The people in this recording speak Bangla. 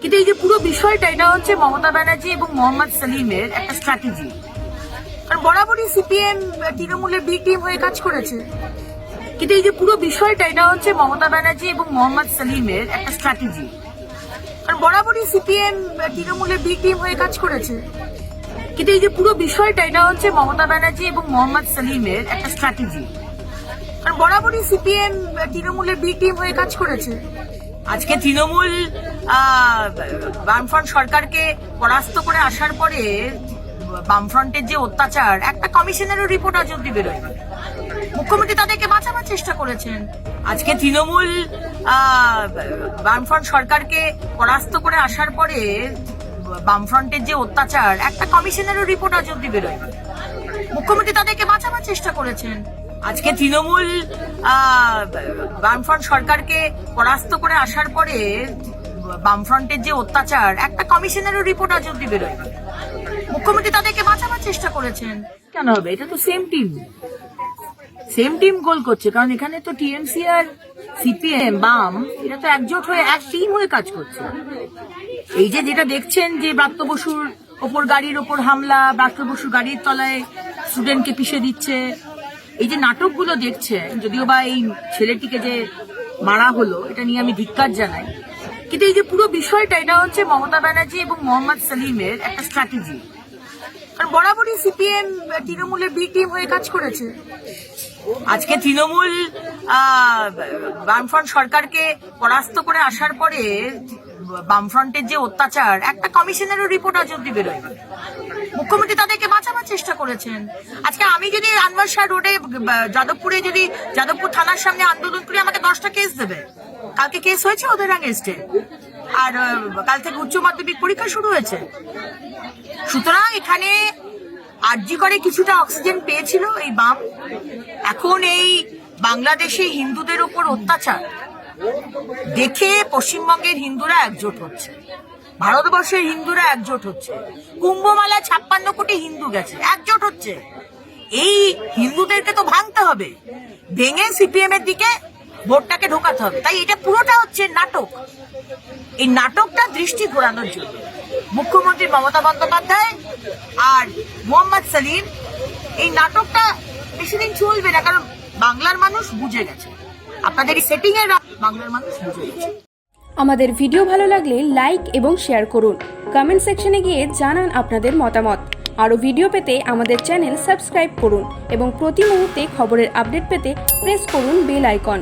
কিন্তু এই যে পুরো বিষয়টা, এটা হচ্ছে মমতা ব্যানার্জি এবং মোহাম্মদ সালিমের একটা স্ট্র্যাটেজি কারণ বরাবরই সিপিএম তৃণমূলের বি টিম হয়ে কাজ করেছে। কিন্তু এই যে পুরো বিষয়টা, এটা হচ্ছে মমতা ব্যানার্জি এবং মোহাম্মদ সালিমের একটা স্ট্র্যাটেজি কারণ বরাবরই সিপিএম তৃণমূলের বি টিম হয়ে কাজ করেছে। কিন্তু এই যে পুরো বিষয়টা, এটা হচ্ছে মমতা ব্যানার্জি এবং মোহাম্মদ সালিমের একটা স্ট্র্যাটেজি কারণ বরাবরই সিপিএম তৃণমূলের বি টিম হয়ে কাজ করেছে। আজকে তৃণমূল বামফ্রন্ট সরকারকে পরাস্ত করে আসার পরে বামফ্রন্টের যে অত্যাচার, একটা কমিশনেরও রিপোর্ট আজ অব্দি বেরোয় মুখ্যমন্ত্রী তাদেরকে বাঁচাবার চেষ্টা করেছেন। আজকে তৃণমূল বামফ্রন্ট সরকারকে পরাস্ত করে আসার পরে বামফ্রন্টের যে অত্যাচার, একটা কমিশনেরও রিপোর্ট আজ অব্দি বেরোয় মুখ্যমন্ত্রী তাদেরকে বাঁচাবার চেষ্টা করেছেন। আজকে তৃণমূল বামফ্রন্ট সরকারকে পরাস্ত করে আসার পরে বামফ্রন্টের যে অত্যাচার, একটা কমিশনেরও রিপোর্ট আজ অব্দি বেরোয় মুখ্যমন্ত্রী তাদেরকে বাঁচাবার চেষ্টা করেছেন। কেন হবে? এটা তো same team same team goal করছে। কারণ এখানে তো টিএমসি আর সিপিএম বাম এটা তো একজোট হয়ে, এক টিম হয়ে কাজ করছে। এই যে যেটা দেখছেন যে ব্রাত্য বসুর ওপর গাড়ির ওপর হামলা, ব্রাত্য বসুর গাড়ির তলায় স্টুডেন্টকে পিষে দিচ্ছে এই যে নাটকগুলো দেখছেন যদিও বা এই ছেলেটিকে যে মারা হলো, এটা নিয়ে আমি ধিক্কার জানাই। কিন্তু এই যে পুরো বিষয়টা, এটা হচ্ছে মমতা ব্যানার্জি এবং মোহাম্মদ সালিমের একটা স্ট্র্যাটেজি কারণ বরাবরই সিপিএম, তৃণমূলের বি টিম হয়ে কাজ করেছে। আজকে তৃণমূল বামফ্রন্ট সরকারকে পরাস্ত করে আসার পরে বামফ্রন্টের যে অত্যাচার, একটা কমিশনেরও রিপোর্ট আজ অব্দি বেরোয় মুখ্যমন্ত্রী তাদেরকে বাঁচাবার চেষ্টা করেছেন। আজকে আমি যদি আনোয়ার শাহ রোডে যাদবপুরে যদি যাদবপুর থানার সামনে আন্দোলন করি, আমাকে দশটা কেস দেবে। কালকে কেস হয়েছে ওদের আগেস্টে আর কাল থেকে উচ্চ মাধ্যমিক পরীক্ষা শুরু হয়েছে। সুতরাং এখানে আরজি করে কিছুটা অক্সিজেন পেয়েছিল এই বাম। এখন এই বাংলাদেশে হিন্দুদের ওপর অত্যাচার। দেখে পশ্চিমবঙ্গের হিন্দুরা একজোট হচ্ছে। ভারতবর্ষের হিন্দুরা একজোট হচ্ছে। কুম্ভমেলায় ছাপ্পান্ন কোটি হিন্দু গেছে, একজোট হচ্ছে। এই হিন্দুদেরকে তো ভাঙতে হবে। ভেঙে সিপিএম এর দিকে ভোটটাকে ঢোকাতে হবে। তাই এটা পুরোটা হচ্ছে নাটক। এই নাটকটা দৃষ্টি ঘোরানোর জন্য। মুখ্যমন্ত্রী মমতা বন্দ্যোপাধ্যায় আর মোহাম্মদ সালিম, এই নাটকটা বেশি দিন চলবে না, কারণ বাংলার মানুষ বুঝে গেছে। আপনাদের এই সেটিং এর বাংলার মানুষ বুঝে গেছে আমাদের ভিডিও ভালো লাগলে লাইক এবং শেয়ার করুন। কমেন্ট সেকশনে গিয়ে জানান আপনাদের মতামত। আরও ভিডিও পেতে আমাদের চ্যানেল সাবস্ক্রাইব করুন এবং প্রতি মুহূর্তে খবরের আপডেট পেতে প্রেস করুন বেল আইকন।